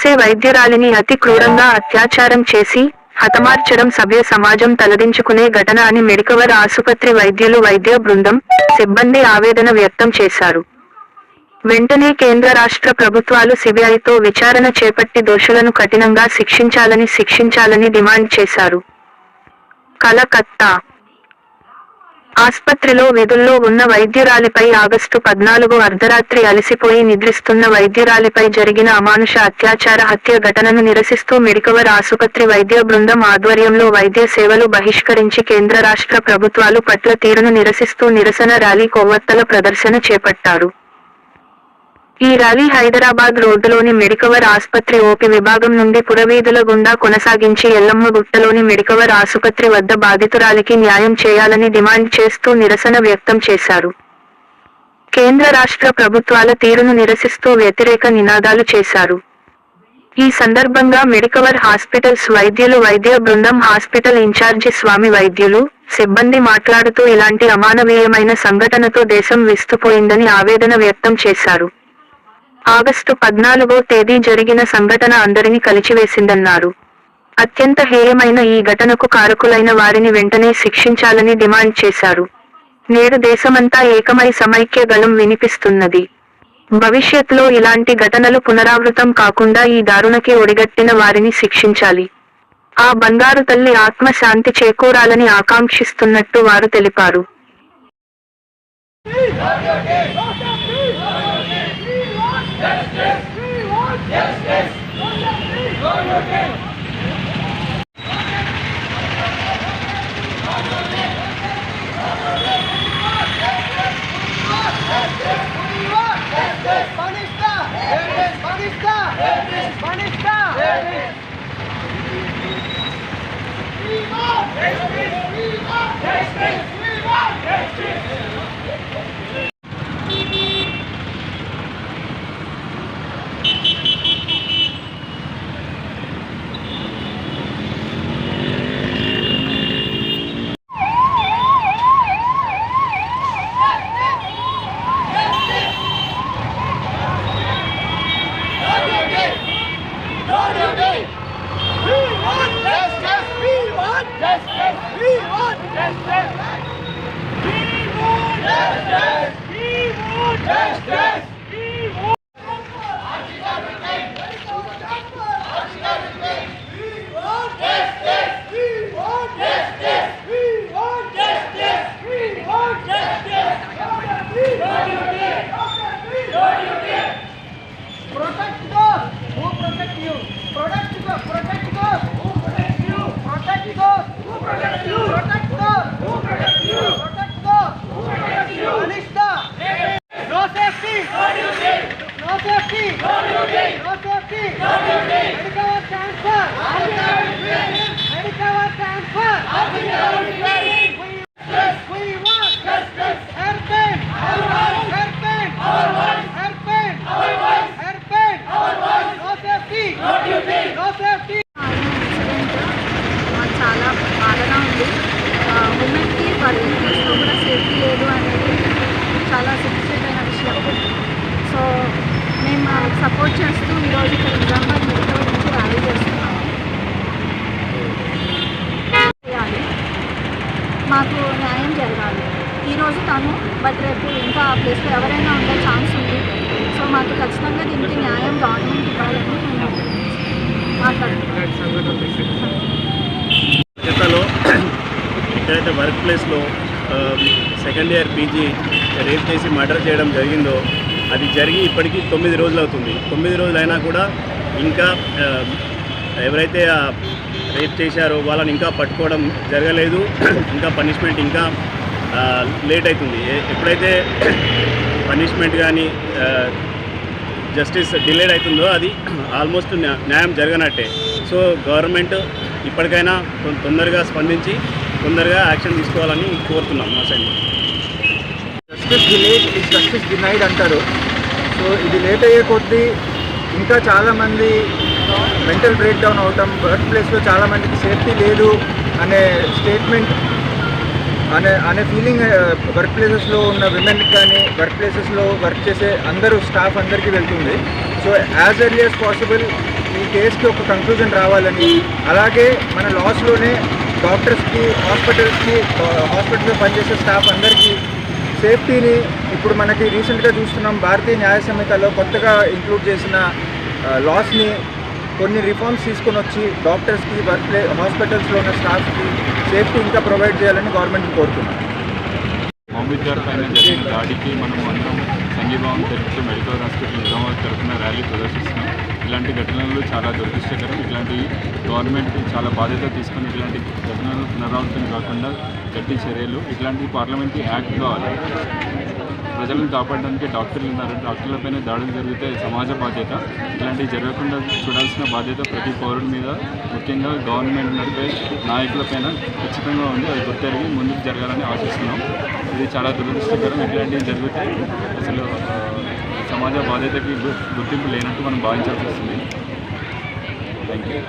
చేసే వైద్యురాలిని అతి క్రూరంగా అత్యాచారం చేసి హతమార్చడం సభ్య సమాజం తలదించుకునే ఘటన అని మెడికవర్ ఆసుపత్రి వైద్యులు వైద్య బృందం సిబ్బంది ఆవేదన వ్యక్తం చేశారు. వెంటనే కేంద్ర రాష్ట్ర ప్రభుత్వాలు సిబిఐతో విచారణ చేపట్టి దోషులను కఠినంగా శిక్షించాలని శిక్షించాలని డిమాండ్ చేశారు. కలకత్తా ఆస్పత్రిలో విధుల్లో ఉన్న వైద్యురాలిపై ఆగస్టు పద్నాలుగు అర్ధరాత్రి అలసిపోయి నిద్రిస్తున్న వైద్యురాలిపై జరిగిన అమానుష అత్యాచార హత్య ఘటనను నిరసిస్తూ మెడికవర్ ఆసుపత్రి వైద్య బృందం ఆధ్వర్యంలో వైద్య సేవలు బహిష్కరించి కేంద్ర రాష్ట్ర ప్రభుత్వాలు పట్ల తీరును నిరసిస్తూ నిరసన ర్యాలీ కొవ్వొత్తల ప్రదర్శన చేపట్టారు. ఈ ర్యాలీ హైదరాబాద్ రోడ్డులోని మెడికవర్ ఆసుపత్రి ఓపి విభాగం నుండి పురవీధుల గుండా కొనసాగించి ఎల్లమ్మ గుట్టలోని మెడికవర్ ఆసుపత్రి వద్ద బాధితురాలికి న్యాయం చేయాలని డిమాండ్ చేస్తూ నిరసన వ్యక్తం చేశారు. కేంద్ర రాష్ట్ర ప్రభుత్వాల తీరును నిరసిస్తూ వ్యతిరేక నినాదాలు చేశారు. ఈ సందర్భంగా మెడికవర్ హాస్పిటల్స్ వైద్యులు వైద్య బృందం హాస్పిటల్ ఇన్ఛార్జి స్వామి వైద్యులు సిబ్బంది మాట్లాడుతూ ఇలాంటి అమానవీయమైన సంఘటనతో దేశం విస్తుపోయిందని ఆవేదన వ్యక్తం చేశారు. ఆగస్టు పద్నాలుగో తేదీ జరిగిన సంఘటన అందరినీ కలిచివేసిందన్నారు. అత్యంత హేయమైన ఈ ఘటనకు కారకులైన వారిని వెంటనే శిక్షించాలని డిమాండ్ చేశారు. నేడు దేశమంతా ఏకమై సమైక్య గళం వినిపిస్తున్నది. భవిష్యత్లో ఇలాంటి ఘటనలు పునరావృతం కాకుండా ఈ దారుణకి ఒడిగట్టిన వారిని శిక్షించాలి. ఆ బంగారు తల్లి ఆత్మ శాంతి చేకూరాలని ఆకాంక్షిస్తున్నట్టు వారు తెలిపారు. Jordan! Medical transfer. Medical transfer. ఈరోజు తను బట్ రేపు ఇంకా ఆ ప్లేస్లో ఎవరైనా ఉండే ఛాన్స్ ఉంది. సో మాకు ఖచ్చితంగా దీనికి న్యాయం గవర్నమెంట్ ఇవ్వాలని మేము మాట్లాడుతున్నాం ఎక్కడైతే వర్క్ ప్లేస్లో సెకండ్ ఇయర్ పీజీ రేప్ చేసి మర్డర్ చేయడం జరిగిందో అది జరిగి ఇప్పటికీ తొమ్మిది రోజులు అవుతుంది. తొమ్మిది రోజులైనా కూడా ఇంకా ఎవరైతే రేప్ చేశారో వాళ్ళని ఇంకా పట్టుకోవడం జరగలేదు. ఇంకా పనిష్మెంట్ ఇంకా లేట్ అవుతుంది. ఎప్పుడైతే పనిష్మెంట్ కానీ జస్టిస్ డిలేడ్ అవుతుందో అది ఆల్మోస్ట్ న్యాయం జరగనట్టే. సో గవర్నమెంట్ ఇప్పటికైనా తొందరగా స్పందించి తొందరగా యాక్షన్ తీసుకోవాలని కోరుతున్నాం మా side. Justice delayed is justice denied అంటారు. సో ఇది లేట్ అయ్యే కొద్దీ ఇంకా చాలామంది మెంటల్ బ్రేక్ డౌన్ అవటం వర్క్ ప్లేస్లో చాలామందికి సేఫ్టీ లేదు అనే స్టేట్మెంట్ అనే అనే ఫీలింగ్ వర్క్ ప్లేసెస్లో ఉన్న విమెన్కి కానీ వర్క్ ప్లేసెస్లో వర్క్ చేసే అందరూ స్టాఫ్ అందరికీ వెళ్తుంది. So as early as possible ఈ కేసుకి ఒక కంక్లూజన్ రావాలని. అలాగే మన లాస్లోనే డాక్టర్స్కి హాస్పిటల్స్కి హాస్పిటల్లో పనిచేసే స్టాఫ్ అందరికీ సేఫ్టీని ఇప్పుడు మనకి రీసెంట్గా చూస్తున్నాం. భారతీయ న్యాయ సంహితలో కొత్తగా ఇంక్లూడ్ చేసిన లాస్ని కొన్ని రిఫార్మ్స్ తీసుకొని వచ్చి డాక్టర్స్కి వర్క్ ప్లే హాస్పిటల్స్లో ఉన్న స్టాఫ్కి సేఫ్టీ ఇంకా ప్రొవైడ్ చేయాలని గవర్నమెంట్ కోరుతున్నాం మహమ్మద్ గారి పైన జరిగిన దాడికి మనం అందరం సంఘీభావం తెలుపుతూ మెడికల్ హాస్పిటల్ నిజామాబాద్ తరఫున ర్యాలీ ప్రదర్శిస్తున్నాం. ఇలాంటి ఘటనలు చాలా దురదృష్టకరం. ఇలాంటి గవర్నమెంట్ చాలా బాధ్యత తీసుకొని ఇలాంటి ఘటనలు పునరావృతం కాకుండా గట్టి చర్యలు. ఇట్లాంటి పార్లమెంటరీ యాక్ట్ కావాలి. ప్రజలను కాపాడడానికి డాక్టర్లు ఉన్నారు. డాక్టర్లపైన దాడులు జరిగితే సమాజ బాధ్యత. ఇలాంటివి జరగకుండా చూడాల్సిన బాధ్యత ప్రతి పౌరుడి మీద. ముఖ్యంగా గవర్నమెంట్ నడిపే నాయకులపైన ఖచ్చితంగా ఉంది. అది గుర్తెరిగి ముందుకు జరగాలని ఆశిస్తున్నాం. ఇది చాలా దురదృష్టకరం. ఇట్లాంటివి జరిగితే అసలు సమాజ బాధ్యతకి గుర్తింపు లేనట్టు మనం భావించాల్సి వస్తుంది. Thank you